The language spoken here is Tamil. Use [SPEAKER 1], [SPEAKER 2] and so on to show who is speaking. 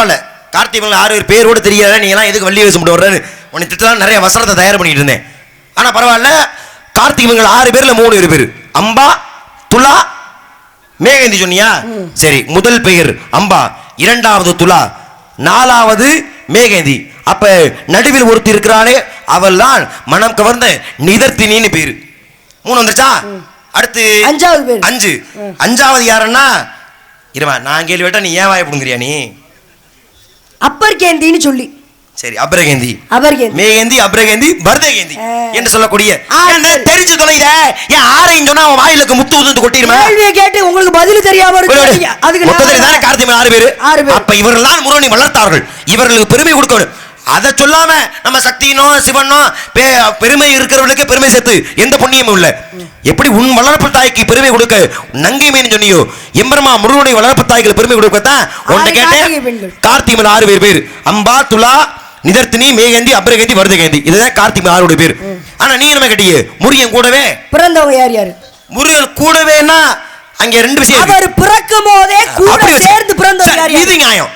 [SPEAKER 1] பரவாயில்ல. கார்த்திகை ஆறு பேர் பேரோடு தெரியல நீ எல்லாம் எதுக்கு வள்ளி வேஷம் போட்டு வர்றேன்னு உன்னை திட்டலாம் நிறைய வசனத்தை தயார் பண்ணிட்டு இருந்தேன். ஆனா பரவாயில்ல கார்த்திகை ஆறு பேர்ல மூணு பேர் பேர். அம்பா துலா மேகந்தி சொன்னியா? சரி முதல் பெயர் அம்பா இரண்டாவது துலா நாலாவது மேகந்தி. அப்ப நடுவில் ஒருத்தி இருக்கிறாளே அவள் தான் மனம் கவர்ந்த நிதர்த்தினின்னு பேரு. மூணு வந்துருச்சா? அடுத்து
[SPEAKER 2] அஞ்சாவது.
[SPEAKER 1] அஞ்சு. அஞ்சாவது யாருன்னா? இருமா நான் கேள்வி நீ ஏன் வாய புடுங்குறியா நீ?
[SPEAKER 2] அப்பர் கேந்தின்னு சொல்லி.
[SPEAKER 1] சரி அப்ரகேந்தி.
[SPEAKER 2] அபர் கேந்தி
[SPEAKER 1] மேகந்தி அப்ரகேந்தி பரதகேந்தி. என்று சொல்லக்கூடிய. தெரிஞ்சு தொலைத ஏன் ஆரையும் சொன்னா அவன் வாயிலுக்கு முத்து ஊத்து கொட்டிருமா
[SPEAKER 2] கேள்வியை கேட்டு உங்களுக்கு பதில் தெரியாம இருக்கு. அதுக்கு
[SPEAKER 1] மொத்தத்தில் தானே
[SPEAKER 2] நான்
[SPEAKER 1] கார்த்திகை ஆறு பேரு?
[SPEAKER 2] ஆறு பேர்.
[SPEAKER 1] அப்ப இவர்கள் தான் முருகனை வளர்த்தார்கள். இவர்களுக்கு பெருமை கொடுக்கணும். அதை சொல்லாம நம்ம சக்தினோ சிவனோ பெருமை இருக்கிறவர்களுக்கு பெருமை சேர்த்து எந்த புண்ணியமும் இல்ல. எப்படி உன் வளர்ப்பு தாய்க்கு பெருமை கொடுக்க நங்கைமேனு சொன்னியோ? எம்பெருமா முருகனுடைய வளர்ப்பு தாய்க்கு பெருமை கொடுக்கத்தான்? உன்னை கேட்டேன்.
[SPEAKER 2] கார்த்திகை
[SPEAKER 1] ஆறு பேர் பேர். அம்பா துலா நிதர்த்தினி மேகந்தி அப்ரகந்தி வருதகந்தி. இதுதான் கார்த்திகை ஆறுடைய பேர். ஆனா நீ என்ன கேட்டியே? முருகன் கூடவே?
[SPEAKER 2] பிறந்தவங்க யார் யாரு?
[SPEAKER 1] முருகன் கூடவேனா அங்க ரெண்டு விஷயம்.
[SPEAKER 2] அவர் பிறக்கும் போதே கூட. சேர்ந்து பிறந்தவங்க யாரு
[SPEAKER 1] இது நியாயம்.